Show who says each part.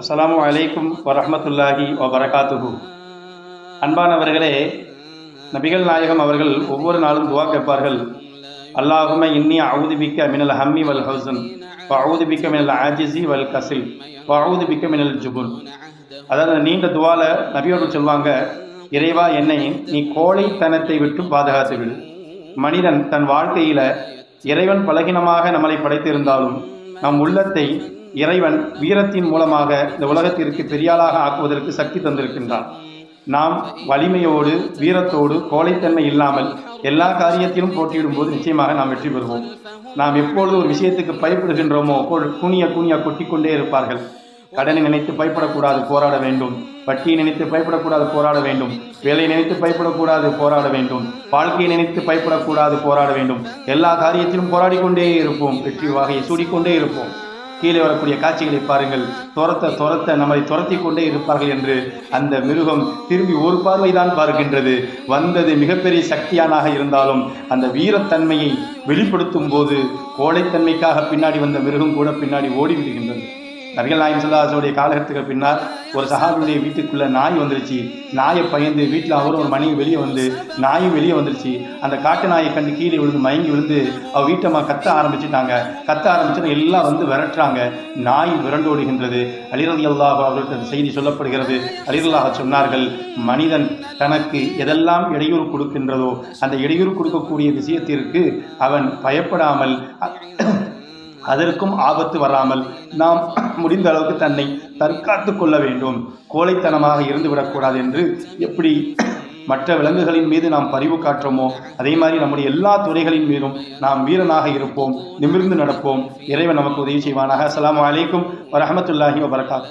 Speaker 1: அஸ்ஸலாமு வலைக்கும் வரமத்துல்லாஹி வபரகாத்துஹு. அன்பானவர்களே நபிகள் நாயகம் அவர்கள் ஒவ்வொரு நாளும் துவா கேட்பார்கள். அல்லாஹும இன்னி அவுதுபிக்க மினல் ஹம்மி வல் ஹவுசன் அவுதுபிக்க மினல் ஆஜிசி வல் கசில் அவுதுபிக்க மினல் ஜுபுல் அதாவது நீண்ட துவால நபியோடு சொல்வாங்க இறைவா என்னை நீ கோழைத்தனத்தை விட்டு பாதுகாத்து விடு மனிதன் தன் வாழ்க்கையில இறைவன் பலகீனமாக நம்மளை படைத்திருந்தாலும் நம் உள்ளத்தை இறைவன் வீரத்தின் மூலமாக இந்த உலகத்திற்கு பெரியாளாக ஆக்குவதற்கு சக்தி தந்திருக்கின்றான். நாம் வலிமையோடு வீரத்தோடு கோழைத்தன்மை இல்லாமல் எல்லா காரியத்திலும் போட்டியிடும் போது நிச்சயமாக நாம் வெற்றி பெறுவோம். நாம் எப்பொழுது ஒரு விஷயத்துக்கு பயப்படுகின்றோமோ அப்பொழுது குனிய குனிய கொட்டிக்கொண்டே இருப்பார்கள். கடனை நினைத்து பயப்படக்கூடாது போராட வேண்டும். வட்டியை நினைத்து பயப்படக்கூடாது போராட வேண்டும். வேலை நினைத்து பயப்படக்கூடாது போராட வேண்டும். வாழ்க்கையை நினைத்து பயப்படக்கூடாது போராட வேண்டும். எல்லா காரியத்திலும் போராடி கொண்டே இருப்போம். வெற்றி வகையை சூடிக்கொண்டே இருப்போம். கீழே வரக்கூடிய காட்சிகளை பாருங்கள். துரத்த துரத்த நம்மை துரத்தி கொண்டே இருப்பார்கள் என்று அந்த மிருகம் திரும்பி ஒரு பார்வைதான் பார்க்கின்றது. வந்தது மிகப்பெரிய சக்தியானாக இருந்தாலும் அந்த வீரத்தன்மையை வெளிப்படுத்தும் போது கோழைத்தன்மைக்காக பின்னாடி வந்த மிருகம் கூட பின்னாடி ஓடிவிடுகின்றது. நபிகள் நாயம் சல்லாசோடைய காலகட்டத்துக்கு பின்னால் ஒரு சஹாபியுடைய வீட்டுக்குள்ளே நாய் வந்துருச்சு. நாயை பயந்து வீட்டில் அவரும் ஒரு மனைவி வெளியே வந்து நாயும் வெளியே வந்துருச்சு. அந்த காட்டு நாயை கண்டு கீழே விழுந்து மயங்கி விழுந்து அவள் வீட்டம்மா கத்த ஆரம்பிச்சுட்டாங்க. கத்த ஆரம்பிச்சு எல்லாம் வந்து விரட்டுறாங்க. நாய் விரண்டோடுகின்றது அலிரதி அல்லாஹ் அவர்களுக்கு செய்தி சொல்லப்படுகிறது. அலிரல்லாக சொன்னார்கள் மனிதன் தனக்கு எதெல்லாம் இடையூறு கொடுக்கின்றதோ அந்த இடையூறு கொடுக்கக்கூடிய விஷயத்திற்கு அவன் பயப்படாமல் அதற்கும் ஆபத்து வராமல் நாம் முடிந்த அளவுக்கு தன்னை தற்காத்து கொள்ள வேண்டும். கோழைத்தனமாக இருந்துவிடக்கூடாது என்று எப்படி மற்ற விலங்குகளின் மீது நாம் பரிவு காட்டுறோமோ அதே மாதிரி நம்முடைய எல்லா துறைகளின் மீதும் நாம் வீரனாக இருப்போம் நிமிர்ந்து நடப்போம். இறைவன் நமக்கு உதவி செய்வானாக. அஸ்ஸலாமு அலைக்கும் வரமத்துல்லாஹி வபரகாத்